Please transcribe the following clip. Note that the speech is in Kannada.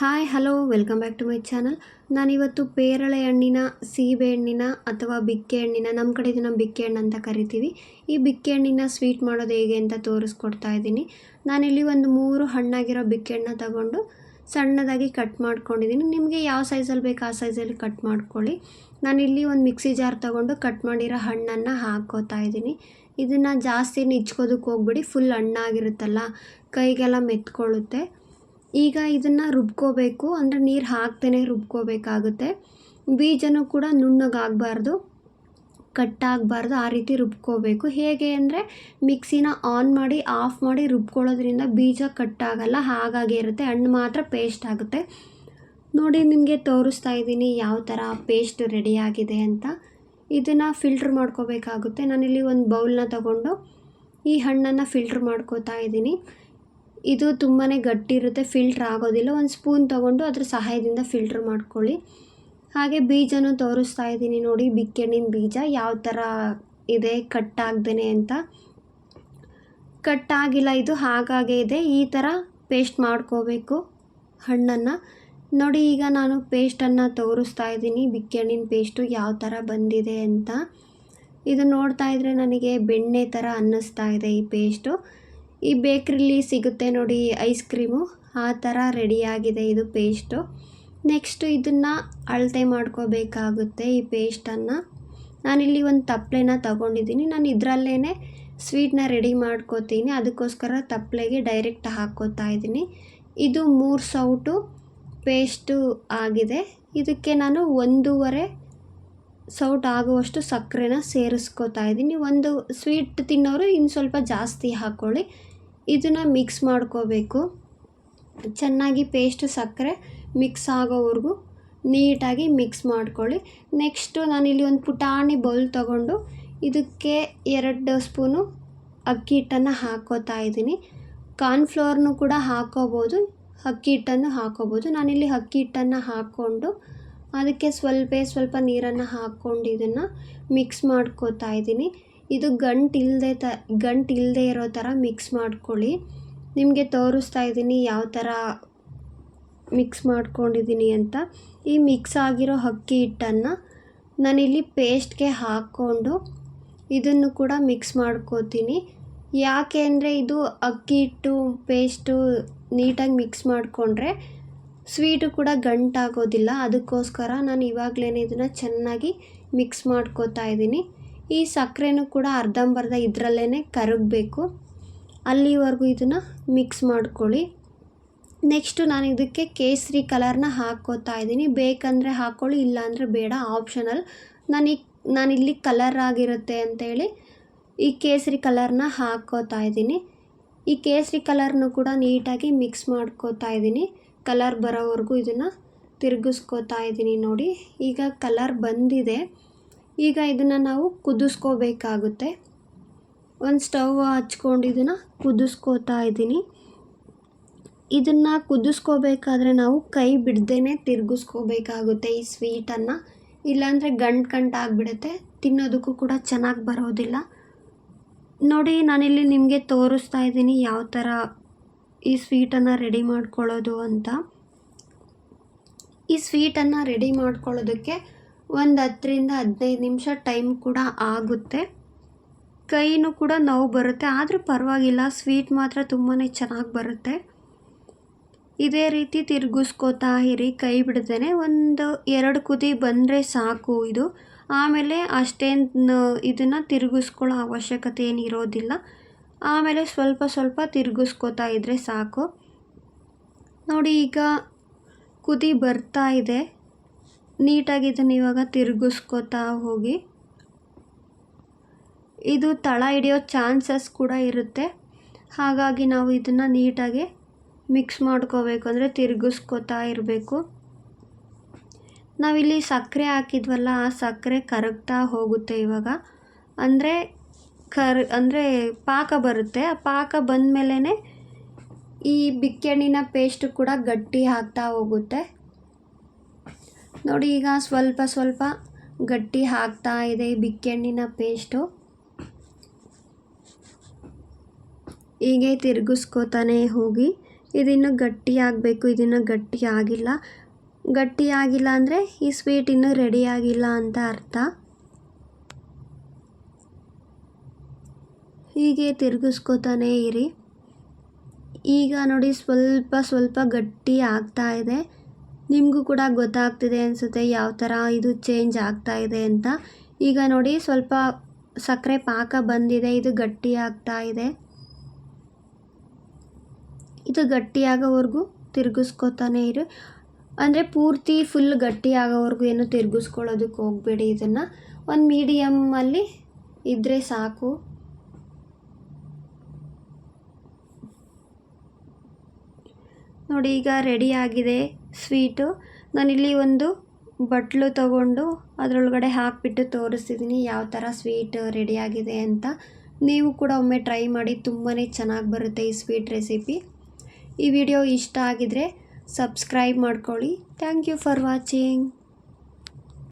Hi hello welcome back to my channel ನಾನಿವತ್ತು ಪೇರಳೆ ಹಣ್ಣಿನ, ಸೀಬೆ ಹಣ್ಣಿನ ಅಥವಾ ಬಿಕ್ಕೆ ಹಣ್ಣಿನ ನಮ್ಮ ಕಡೆ ಇದನ್ನು ಬಿಕ್ಕೆ ಹಣ್ಣು ಅಂತ ಕರಿತೀವಿ. ಈ ಬಿಕ್ಕೆ ಹಣ್ಣಿನ ಸ್ವೀಟ್ ಮಾಡೋದು ಹೇಗೆ ಅಂತ ತೋರಿಸ್ಕೊಡ್ತಾ ಇದ್ದೀನಿ. ನಾನಿಲ್ಲಿ ಒಂದು ಮೂರು ಹಣ್ಣಾಗಿರೋ ಬಿಕ್ಕೆ ತಗೊಂಡು ಸಣ್ಣದಾಗಿ ಕಟ್ ಮಾಡ್ಕೊಂಡಿದ್ದೀನಿ. ನಿಮಗೆ ಯಾವ ಸೈಜಲ್ಲಿ ಬೇಕು ಆ ಸೈಜಲ್ಲಿ ಕಟ್ ಮಾಡ್ಕೊಳ್ಳಿ. ನಾನಿಲ್ಲಿ ಒಂದು ಮಿಕ್ಸಿ ಜಾರ್ ತಗೊಂಡು ಕಟ್ ಮಾಡಿರೋ ಹಣ್ಣನ್ನು ಹಾಕ್ಕೋತಾ ಇದ್ದೀನಿ. ಇದನ್ನು ಜಾಸ್ತಿ ನಿಚ್ಕೋದಕ್ಕೆ ಹೋಗ್ಬಿಡಿ ಫುಲ್ ಹಣ್ಣಾಗಿರುತ್ತಲ್ಲ, ಕೈಗೆಲ್ಲ ಮೆತ್ಕೊಳ್ಳುತ್ತೆ. ಈಗ ಇದನ್ನು ರುಬ್ಕೋಬೇಕು. ಅಂದರೆ ನೀರು ಹಾಕ್ತೇನೆ ರುಬ್ಕೋಬೇಕಾಗುತ್ತೆ. ಬೀಜನೂ ಕೂಡ ನುಣ್ಣಗಾಗಬಾರ್ದು. ಕಟ್ಟಾಗಬಾರ್ದು. ಆ ರೀತಿ ರುಬ್ಕೋಬೇಕು. ಹೇಗೆ ಅಂದರೆ ಮಿಕ್ಸಿನ ಆನ್ ಮಾಡಿ, ಆಫ್ ಮಾಡಿ ರುಬ್ಕೊಳ್ಳೋದ್ರಿಂದ ಬೀಜ ಕಟ್ಟಾಗಲ್ಲ, ಹಾಗಾಗಿ ಇರುತ್ತೆ. ಹಣ್ಣು ಮಾತ್ರ ಪೇಸ್ಟ್ ಆಗುತ್ತೆ. ನೋಡಿ, ನಿಮಗೆ ತೋರಿಸ್ತಾ ಇದ್ದೀನಿ ಯಾವ ಥರ ಪೇಸ್ಟ್ ರೆಡಿಯಾಗಿದೆ ಅಂತ. ಇದನ್ನು ಫಿಲ್ಟ್ರ್ ಮಾಡ್ಕೋಬೇಕಾಗುತ್ತೆ. ನಾನಿಲ್ಲಿ ಒಂದು ಬೌಲ್ನ ತಗೊಂಡು ಈ ಹಣ್ಣನ್ನು ಫಿಲ್ಟ್ರ್ ಮಾಡ್ಕೋತಾ ಇದ್ದೀನಿ. ಇದು ತುಂಬಾ ಗಟ್ಟಿ ಇರುತ್ತೆ ಫಿಲ್ಟ್ರ್ ಆಗೋದಿಲ್ಲ. ಒಂದು ಸ್ಪೂನ್ ತೊಗೊಂಡು ಅದ್ರ ಸಹಾಯದಿಂದ ಫಿಲ್ಟ್ರ್ ಮಾಡ್ಕೊಳ್ಳಿ. ಹಾಗೆ ಬೀಜನೂ ತೋರಿಸ್ತಾ ಇದ್ದೀನಿ ನೋಡಿ, ಬಿಕ್ಕೆಣ್ಣಿನ ಬೀಜ ಯಾವ ಥರ ಇದೆ ಕಟ್ಟಾಗ್ದೇ ಅಂತ. ಕಟ್ ಆಗಿಲ್ಲ, ಇದು ಹಾಗಾಗೇ ಇದೆ. ಈ ಥರ ಪೇಸ್ಟ್ ಮಾಡ್ಕೋಬೇಕು ಹಣ್ಣನ್ನು. ನೋಡಿ, ಈಗ ನಾನು ಪೇಸ್ಟನ್ನು ತೋರಿಸ್ತಾ ಇದ್ದೀನಿ, ಬಿಕ್ಕೆಣ್ಣಿನ ಪೇಸ್ಟು ಯಾವ ಥರ ಬಂದಿದೆ ಅಂತ. ಇದು ನೋಡ್ತಾ ಇದ್ದರೆ ನನಗೆ ಬೆಣ್ಣೆ ಥರ ಅನ್ನಿಸ್ತಾ ಇದೆ ಈ ಪೇಸ್ಟು ಈ ಬೇಕ್ರಿಲಿ ಸಿಗುತ್ತೆ ನೋಡಿ ಐಸ್ ಕ್ರೀಮು. ಆ ಥರ ರೆಡಿಯಾಗಿದೆ ಇದು ಪೇಸ್ಟು. ನೆಕ್ಸ್ಟು ಇದನ್ನು ಅಳತೆ ಮಾಡ್ಕೋಬೇಕಾಗುತ್ತೆ ಈ ಪೇಸ್ಟನ್ನು. ನಾನಿಲ್ಲಿ ಒಂದು ತಪ್ಪಲೆನ ತಗೊಂಡಿದ್ದೀನಿ. ನಾನು ಇದರಲ್ಲೇ ಸ್ವೀಟ್ನ ರೆಡಿ ಮಾಡ್ಕೋತೀನಿ. ಅದಕ್ಕೋಸ್ಕರ ತಪ್ಪಲೆಗೆ ಡೈರೆಕ್ಟ್ ಹಾಕ್ಕೋತಾ ಇದ್ದೀನಿ. ಇದು ಮೂರು ಸೌಟು ಪೇಸ್ಟು ಆಗಿದೆ. ಇದಕ್ಕೆ ನಾನು ಒಂದೂವರೆ ಸೌಟ್ ಆಗುವಷ್ಟು ಸಕ್ಕರೆನ ಸೇರಿಸ್ಕೋತಾ ಇದ್ದೀನಿ. ಒಂದು ಸ್ವೀಟ್ ತಿನ್ನೋರು ಇನ್ನು ಸ್ವಲ್ಪ ಜಾಸ್ತಿ ಹಾಕ್ಕೊಳ್ಳಿ ಇದನ್ನು ಮಿಕ್ಸ್ ಮಾಡ್ಕೋಬೇಕು. ಚೆನ್ನಾಗಿ ಪೇಸ್ಟ್ ಸಕ್ಕರೆ ಮಿಕ್ಸ್ ಆಗೋವರೆಗೂ ನೀಟಾಗಿ ಮಿಕ್ಸ್ ಮಾಡ್ಕೊಳ್ಳಿ. ನೆಕ್ಸ್ಟು ನಾನಿಲ್ಲಿ ಒಂದು ಪುಟಾಣಿ ಬೌಲ್ ತಗೊಂಡು ಇದಕ್ಕೆ ಎರಡು ಸ್ಪೂನು ಅಕ್ಕಿ ಹಿಟ್ಟನ್ನು ಹಾಕೋತಾ ಇದ್ದೀನಿ. ಕಾರ್ನ್ಫ್ಲೋರ್ನು ಕೂಡ ಹಾಕೋಬೋದು ಅಕ್ಕಿ ಹಿಟ್ಟನ್ನು ಹಾಕೋಬೋದು ನಾನಿಲ್ಲಿ ಅಕ್ಕಿ ಹಿಟ್ಟನ್ನು ಹಾಕ್ಕೊಂಡು ಅದಕ್ಕೆ ಸ್ವಲ್ಪ ಸ್ವಲ್ಪ ನೀರನ್ನು ಹಾಕ್ಕೊಂಡು ಇದನ್ನು ಮಿಕ್ಸ್ ಮಾಡ್ಕೋತಾ ಇದ್ದೀನಿ. ಇದು ಗಂಟು ಇಲ್ಲದೆ ತ ಗಂಟು ಇಲ್ಲದೆ ಇರೋ ಥರ ಮಿಕ್ಸ್ ಮಾಡ್ಕೊಳ್ಳಿ. ನಿಮಗೆ ತೋರಿಸ್ತಾ ಇದ್ದೀನಿ ಯಾವ ಥರ ಮಿಕ್ಸ್ ಮಾಡ್ಕೊಂಡಿದ್ದೀನಿ ಅಂತ. ಈ ಮಿಕ್ಸ್ ಆಗಿರೋ ಅಕ್ಕಿ ಹಿಟ್ಟನ್ನು ನಾನಿಲ್ಲಿ ಪೇಸ್ಟ್ಗೆ ಹಾಕ್ಕೊಂಡು ಇದನ್ನು ಕೂಡ ಮಿಕ್ಸ್ ಮಾಡ್ಕೋತೀನಿ. ಯಾಕೆ ಅಂದರೆ ಇದು ಅಕ್ಕಿ ಹಿಟ್ಟು, ಪೇಸ್ಟು ನೀಟಾಗಿ ಮಿಕ್ಸ್ ಮಾಡಿಕೊಂಡ್ರೆ ಸ್ವೀಟು ಕೂಡ ಗಂಟಾಗೋದಿಲ್ಲ. ಅದಕ್ಕೋಸ್ಕರ ನಾನು ಇವಾಗಲೇ ಇದನ್ನು ಚೆನ್ನಾಗಿ ಮಿಕ್ಸ್ ಮಾಡ್ಕೋತಾ ಇದ್ದೀನಿ. ಈ ಸಕ್ಕರೆನೂ ಕೂಡ ಅರ್ಧಂಬರ್ಧ ಇದರಲ್ಲೇ ಕರಗಬೇಕು. ಅಲ್ಲಿವರೆಗೂ ಇದನ್ನು ಮಿಕ್ಸ್ ಮಾಡ್ಕೊಳ್ಳಿ. ನೆಕ್ಸ್ಟು ನಾನು ಇದಕ್ಕೆ ಕೇಸರಿ ಕಲರ್ನ ಹಾಕ್ಕೋತಾ ಇದ್ದೀನಿ. ಬೇಕಂದರೆ ಹಾಕ್ಕೊಳ್ಳಿ ಇಲ್ಲಾಂದರೆ ಬೇಡ ಆಪ್ಷನಲ್ ನಾನು ನಾನಿಲ್ಲಿ ಕಲರ್ ಆಗಿರುತ್ತೆ ಅಂತೇಳಿ ಈ ಕೇಸರಿ ಕಲರ್ನ ಹಾಕ್ಕೋತಾ ಇದ್ದೀನಿ. ಈ ಕೇಸರಿ ಕಲರ್ನು ಕೂಡ ನೀಟಾಗಿ ಮಿಕ್ಸ್ ಮಾಡ್ಕೋತಾ ಇದ್ದೀನಿ. ಕಲರ್ ಬರೋವರೆಗೂ ಇದನ್ನು ತಿರುಗಿಸ್ಕೋತಾ ಇದ್ದೀನಿ ನೋಡಿ. ಈಗ ಕಲರ್ ಬಂದಿದೆ. ಈಗ ಇದನ್ನು ನಾವು ಕುದಿಸ್ಕೋಬೇಕಾಗುತ್ತೆ. ಒಂದು ಸ್ಟವ್ ಹಚ್ಕೊಂಡು ಇದನ್ನು ಕುದಿಸ್ಕೋತಾ ಇದ್ದೀನಿ ಇದನ್ನು ಕುದಿಸ್ಕೋಬೇಕಾದ್ರೆ ನಾವು ಕೈ ಬಿಡ್ದೇ ತಿರುಗಿಸ್ಕೋಬೇಕಾಗುತ್ತೆ ಈ ಸ್ವೀಟನ್ನು ಇಲ್ಲಾಂದರೆ ಗಂಟು ಗಂಟಾಗ್ಬಿಡುತ್ತೆ ತಿನ್ನೋದಕ್ಕೂ ಕೂಡ ಚೆನ್ನಾಗಿ ಬರೋದಿಲ್ಲ. ನೋಡಿ, ನಾನಿಲ್ಲಿ ನಿಮಗೆ ತೋರಿಸ್ತಾ ಇದ್ದೀನಿ ಯಾವ ಥರ ಈ ಸ್ವೀಟನ್ನು ರೆಡಿ ಮಾಡ್ಕೊಳ್ಳೋದು ಅಂತ. ಈ ಸ್ವೀಟನ್ನು ರೆಡಿ ಮಾಡ್ಕೊಳ್ಳೋದಕ್ಕೆ ಒಂದು ಹತ್ತರಿಂದ ಹದಿನೈದು ನಿಮಿಷ ಟೈಮ್ ಕೂಡ ಆಗುತ್ತೆ. ಕೈನೂ ಕೂಡ ನೋವು ಬರುತ್ತೆ. ಆದರೂ ಪರವಾಗಿಲ್ಲ ಸ್ವೀಟ್ ಮಾತ್ರ ತುಂಬಾ ಚೆನ್ನಾಗಿ ಬರುತ್ತೆ. ಇದೇ ರೀತಿ ತಿರುಗಿಸ್ಕೋತಾ ಇರಿ, ಕೈ ಬಿಡ್ದೇನೆ ಒಂದು ಎರಡು ಕುದಿ ಬಂದರೆ ಸಾಕು ಇದು. ಆಮೇಲೆ ಅಷ್ಟೇನು ಇದನ್ನು ತಿರುಗಿಸ್ಕೊಳ್ಳೋ ಅವಶ್ಯಕತೆ ಏನು ಇರೋದಿಲ್ಲ. ಆಮೇಲೆ ಸ್ವಲ್ಪ ಸ್ವಲ್ಪ ತಿರುಗಿಸ್ಕೋತಾ ಇದ್ದರೆ ಸಾಕು. ನೋಡಿ ಈಗ ಕುದಿ ಬರ್ತಾ ಇದೆ. ನೀಟಾಗಿ ಇದನ್ನು ಇವಾಗ ತಿರುಗಿಸ್ಕೋತಾ ಹೋಗಿ. ಇದು ತಳ ಹಿಡಿಯೋ ಚಾನ್ಸಸ್ ಕೂಡ ಇರುತ್ತೆ. ಹಾಗಾಗಿ ನಾವು ಇದನ್ನು ನೀಟಾಗಿ ಮಿಕ್ಸ್ ಮಾಡ್ಕೋಬೇಕು ಅಂದರೆ ತಿರುಗಿಸ್ಕೋತಾ ಇರಬೇಕು. ನಾವಿಲ್ಲಿ ಸಕ್ಕರೆ ಹಾಕಿದ್ವಲ್ಲ, ಆ ಸಕ್ಕರೆ ಕರಗ್ತಾ ಹೋಗುತ್ತೆ ಇವಾಗ. ಅಂದರೆ ಕರ್, ಅಂದರೆ ಪಾಕ ಬರುತ್ತೆ. ಆ ಪಾಕ ಬಂದಮೇಲೆ ಈ ಬಿಕ್ಕೆಣ್ಣಿನ ಪೇಸ್ಟ್ ಕೂಡ ಗಟ್ಟಿ ಹಾಕ್ತಾ ಹೋಗುತ್ತೆ. ನೋಡಿ, ಈಗ ಸ್ವಲ್ಪ ಸ್ವಲ್ಪ ಗಟ್ಟಿ ಆಗ್ತಾ ಇದೆ ಬಿಕ್ಕೆಣ್ಣಿನ ಪೇಸ್ಟು. ಹೀಗೆ ತಿರುಗಿಸ್ಕೋತಾನೆ ಹೋಗಿ, ಇದಿನ್ನು ಗಟ್ಟಿ ಆಗಬೇಕು, ಇದನ್ನು ಗಟ್ಟಿ ಆಗಿಲ್ಲ. ಗಟ್ಟಿ ಆಗಿಲ್ಲ ಅಂದರೆ ಈ ಸ್ವೀಟ್ ಇನ್ನೂ ರೆಡಿ ಆಗಿಲ್ಲ ಅಂತ ಅರ್ಥ. ಹೀಗೆ ತಿರುಗಿಸ್ಕೋತಾನೆ ಇರಿ. ಈಗ ನೋಡಿ, ಸ್ವಲ್ಪ ಸ್ವಲ್ಪ ಗಟ್ಟಿ ಆಗ್ತಾ ಇದೆ. ನಿಮಗೂ ಕೂಡ ಗೊತ್ತಾಗ್ತಿದೆ ಅನಿಸುತ್ತೆ ಯಾವ ಥರ ಇದು ಚೇಂಜ್ ಆಗ್ತಾ ಇದೆ ಅಂತ. ಈಗ ನೋಡಿ ಸ್ವಲ್ಪ ಸಕ್ಕರೆ ಪಾಕ ಬಂದಿದೆ, ಇದು ಗಟ್ಟಿ ಆಗ್ತಾ ಇದೆ. ಇದು ಗಟ್ಟಿಯಾಗೋವರೆಗೂ ತಿರುಗಿಸ್ಕೊತಾನೆ ಇರು. ಅಂದರೆ ಪೂರ್ತಿ ಫುಲ್ ಗಟ್ಟಿ ಆಗೋವರೆಗೂ ಏನು ತಿರುಗಿಸ್ಕೊಳ್ಳೋದಕ್ಕೆ ಹೋಗಬೇಡಿ ಇದನ್ನು. ಒಂದು ಮೀಡಿಯಮ್ಮಲ್ಲಿ ಇದ್ದರೆ ಸಾಕು. ನೋಡಿ ಈಗ ರೆಡಿ ಆಗಿದೆ. ಸ್ವೀಟು. ನಾನಿಲ್ಲಿ ಒಂದು ಬಟ್ಲು ತಗೊಂಡು ಅದರೊಳಗಡೆ ಹಾಕಿಬಿಟ್ಟು ತೋರಿಸ್ತಿದ್ದೀನಿ ಯಾವ ಥರ ಸ್ವೀಟ್ ರೆಡಿಯಾಗಿದೆ ಅಂತ. ನೀವು ಕೂಡ ಒಮ್ಮೆ ಟ್ರೈ ಮಾಡಿ ತುಂಬಾ ಚೆನ್ನಾಗಿ ಬರುತ್ತೆ ಈ ಸ್ವೀಟ್ ರೆಸಿಪಿ. ಈ ವಿಡಿಯೋ ಇಷ್ಟ ಆಗಿದರೆ ಸಬ್ಸ್ಕ್ರೈಬ್ ಮಾಡ್ಕೊಳ್ಳಿ. Thank you for watching.